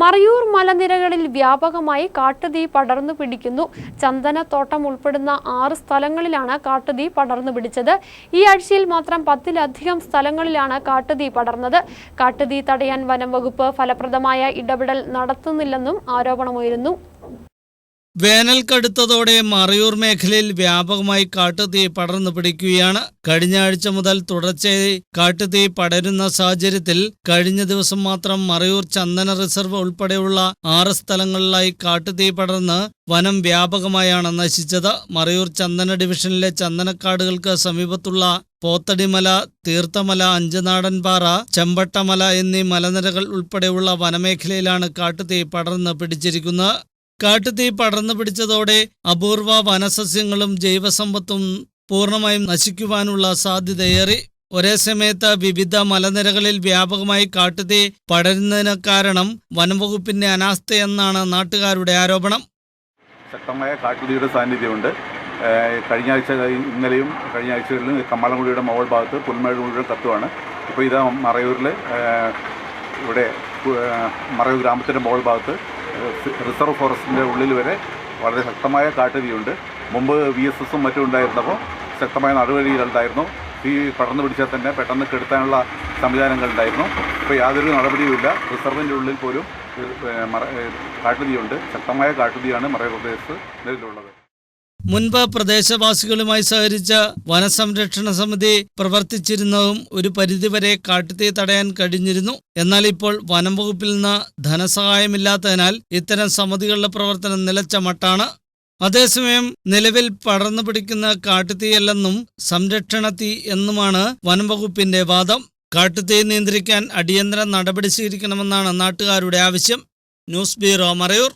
മറയൂർ മലനിരകളിൽ വ്യാപകമായി കാട്ടുതീ പടർന്നു പിടിക്കുന്നു. ചന്ദനത്തോട്ടം ഉൾപ്പെടുന്ന ആറ് സ്ഥലങ്ങളിലാണ് കാട്ടുതീ പടർന്നു പിടിച്ചത്. ഈ ആഴ്ചയിൽ മാത്രം പത്തിലധികം സ്ഥലങ്ങളിലാണ് കാട്ടുതീ പടർന്നത്. കാട്ടുതീ തടയാൻ വനം വകുപ്പ് ഫലപ്രദമായ ഇടപെടൽ നടത്തുന്നില്ലെന്നും ആരോപണമുയരുന്നു. വേനൽ കടുത്തതോടെ മറയൂർ മേഖലയിൽ വ്യാപകമായി കാട്ടുതീ പടർന്നു പിടിക്കുകയാണ്. കഴിഞ്ഞ ആഴ്ച മുതൽ തുടർച്ചയായി കാട്ടുതീ പടരുന്ന സാഹചര്യത്തിൽ കഴിഞ്ഞ ദിവസം മാത്രം മറയൂർ ചന്ദന റിസർവ് ഉൾപ്പെടെയുള്ള ആറ് സ്ഥലങ്ങളിലായി കാട്ടുതീ പടർന്ന് വനം വ്യാപകമായാണ് നശിച്ചത്. മറയൂർ ചന്ദന ഡിവിഷനിലെ ചന്ദനക്കാടുകൾക്ക് സമീപത്തുള്ള പോത്തടിമല തീർത്ഥമല അഞ്ചുനാടൻപാറ ചെമ്പട്ടമല എന്നീ മലനിരകൾ ഉൾപ്പെടെയുള്ള വനമേഖലയിലാണ് കാട്ടുതീ പടർന്ന് പിടിച്ചിരിക്കുന്നത്. കാട്ടുതീ പടർന്നു പിടിച്ചതോടെ അപൂർവ വനസസ്യങ്ങളും ജൈവസമ്പത്തും പൂർണമായും നശിക്കുവാനുള്ള സാധ്യതയേറി. ഒരേ സമയത്ത് വിവിധ മലനിരകളിൽ വ്യാപകമായി കാട്ടുതീ പടരുന്നതിന് കാരണം വനംവകുപ്പിന്റെ അനാസ്ഥയെന്നാണ് നാട്ടുകാരുടെ ആരോപണം. ശക്തമായ കാട്ടുതീയുടെ സാന്നിധ്യമുണ്ട്. കഴിഞ്ഞ ആഴ്ച ഇന്നലെയും കഴിഞ്ഞ ആഴ്ചകളിലും കമ്മളംകുടിയുടെ മോൾ ഭാഗത്ത് പുൽമേട് മുഴുവൻ കത്തുവാണ് ഇപ്പോൾ ഇതാ മറയൂരിൽ ഇവിടെ മറയൂർ ഗ്രാമത്തിന്റെ മോൾ ഭാഗത്ത് റിസർവ് ഫോറസ്റ്റിന്റെ ഉള്ളിൽ വരെ വളരെ ശക്തമായ കാട്ടുതീയുണ്ട്. മുമ്പ് വി എസ് എസും മറ്റും ഉണ്ടായിരുന്നപ്പോൾ ശക്തമായ നടപടികളുണ്ടായിരുന്നു തീ പടർന്നു പിടിച്ചാൽ തന്നെ പെട്ടെന്ന് കെടുത്താനുള്ള സംവിധാനങ്ങളുണ്ടായിരുന്നു ഇപ്പോൾ യാതൊരു നടപടിയുമില്ല. റിസർവിന്റെ ഉള്ളിൽ പോലും കാട്ടുതീയുണ്ട്. ശക്തമായ കാട്ടുതീയാണ് മറയ പ്രദേശത്ത് നിലവിലുള്ളത്. മുൻപ് പ്രദേശവാസികളുമായി സഹകരിച്ച വനസംരക്ഷണ സമിതി പ്രവർത്തിച്ചിരുന്നതും ഒരു പരിധിവരെ കാട്ടുതീ തടയാൻ കഴിഞ്ഞിരുന്നു. എന്നാൽ ഇപ്പോൾ വനം വകുപ്പിൽ നിന്ന് ധനസഹായമില്ലാത്തതിനാൽ ഇത്തരം സമിതികളുടെ പ്രവർത്തനം നിലച്ച മട്ടാണ്. അതേസമയം നിലവിൽ പടർന്നു പിടിക്കുന്ന കാട്ടുതീയല്ലെന്നും സംരക്ഷണ തീ എന്നുമാണ് വനംവകുപ്പിന്റെ വാദം. കാട്ടുതീ നിയന്ത്രിക്കാൻ അടിയന്തര നടപടി സ്വീകരിക്കണമെന്നാണ് നാട്ടുകാരുടെ ആവശ്യം. News bureau Marayoor.